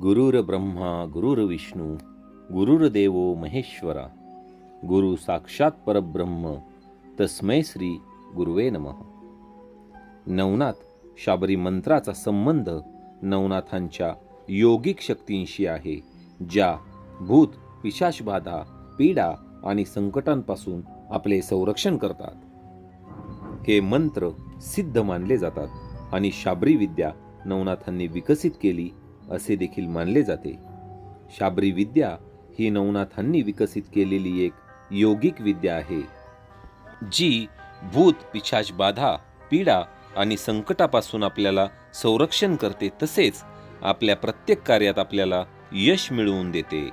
गुरुर ब्रह्मा गुरुर विष्णू महेश्वरा गुरु साक्षात परब्रह्म तस्मै श्री गुरुवे नमः. नवनाथ शाबरी मंत्राचा संबंध नवनाथांच्या योगिक शक्तींशी आहे ज्या भूत पिशाशबाधा पीडा आणि संकटांपासून आपले संरक्षण करतात. हे मंत्र सिद्ध मानले जातात आणि शाबरी विद्या नवनाथांनी विकसित केली असे देखील मानले जाते. शाबरी विद्या ही नवनाथांनी विकसित केलेली एक योगिक विद्या आहे जी भूत पिशाच बाधा पीडा आणि संकटापासून आपल्याला संरक्षण करते तसेच आपल्या प्रत्येक कार्यात आपल्याला यश मिळवून देते.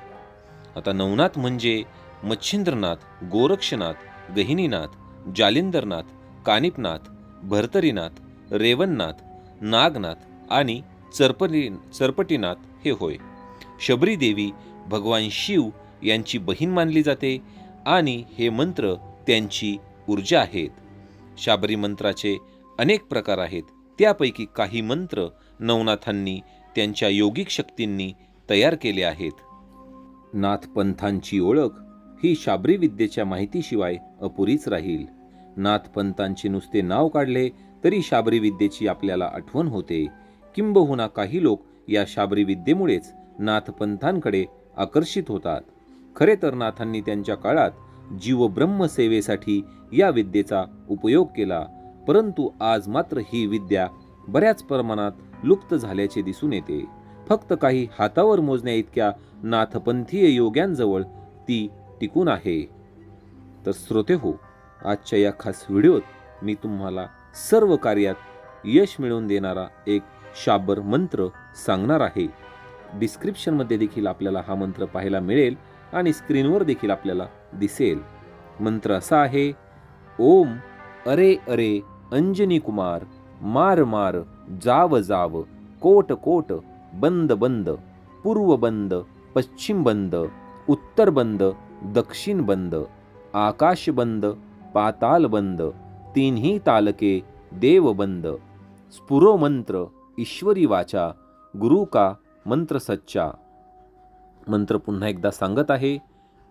आता नवनाथ म्हणजे मच्छिंद्रनाथ गोरक्षनाथ गहिनीनाथ जालिंदरनाथ कानिपनाथ भरतरीनाथ रेवणनाथ नागनाथ आणि चरपटी चरपटीनाथ हे होय. शबरी देवी भगवान शिव यांची बहीण मानली जाते आणि हे मंत्र त्यांची ऊर्जा आहेत. शाबरी मंत्राचे अनेक प्रकार आहेत. त्यापैकी काही मंत्र नवनाथांनी त्यांच्या योगिक शक्तींनी तयार केले आहेत. नाथपंथांची ओळख ही शाबरी विद्येच्या माहितीशिवाय अपुरीच राहील. नाथपंथांचे नुसते नाव काढले तरी शाबरी विद्येची आपल्याला आठवण होते. किंबहुना काही लोक या शाबरी विद्येमुळेच नाथपंथांकडे आकर्षित होतात. खरे तर नाथांनी त्यांच्या काळात जीव ब्रह्मसेवेसाठी या विद्येचा उपयोग केला परंतु आज मात्र ही विद्या बऱ्याच प्रमाणात लुप्त झाल्याचे दिसून येते. फक्त काही हातावर मोजण्या इतक्या नाथपंथीय योग्यांजवळ ती टिकून आहे. तर श्रोते हो आजच्या या खास व्हिडिओत मी तुम्हाला सर्व कार्यात यश मिळवून देणारा एक शाबर मंत्र सांगणार आहे. डिस्क्रिप्शनमध्ये देखील आपल्याला हा मंत्र पाहायला मिळेल आणि स्क्रीनवर देखील आपल्याला दिसेल. मंत्र असा आहे ओम अरे अरे अंजनी कुमार मार मार जाव जाव कोट कोट बंद बंद पूर्व बंद पश्चिम बंद उत्तर बंद दक्षिण बंद आकाश बंद पाताल बंद तिन्ही तालके देव बंद. स्फुरो मंत्र ईश्वरी वाचा गुरु का मंत्र सच्चा. मंत्र पुन्हा एकदा सांगत आहे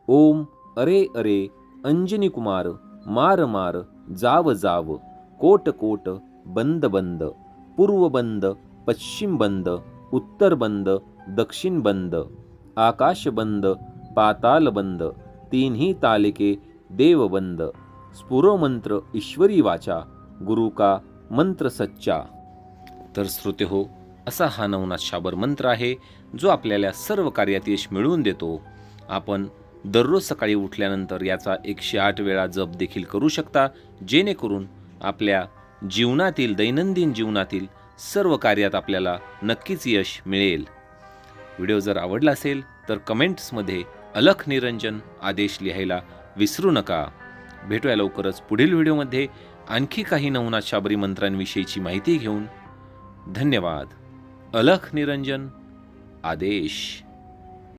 ओम अरे अरे अंजनी कुमार मार मार जाव जाव कोट कोट बंद बंद पूर्व बंद पश्चिम बंद उत्तर बंद दक्षिण बंद आकाश बंद पाताल बंद तीनही तालिके देव बंद स्फुरो मंत्र ईश्वरी वाचा गुरु का मंत्र सच्चा. तर श्रोते हो असा हा नवनाथ शाबर मंत्र आहे जो आपल्याला सर्व कार्यात यश मिळवून देतो. आपण दररोज सकाळी उठल्यानंतर याचा एकशे आठ वेळा जप देखील करू शकता जेणेकरून आपल्या जीवनातील दैनंदिन जीवनातील सर्व कार्यात आपल्याला नक्कीच यश मिळेल. व्हिडिओ जर आवडला असेल तर कमेंट्समध्ये अलख निरंजन आदेश लिहायला विसरू नका. भेटूया लवकरच पुढील व्हिडिओमध्ये. आणखी काही नवनाथ शाबरी मंत्रांविषयीची माहिती घेऊन धन्यवाद. अलख निरंजन आदेश.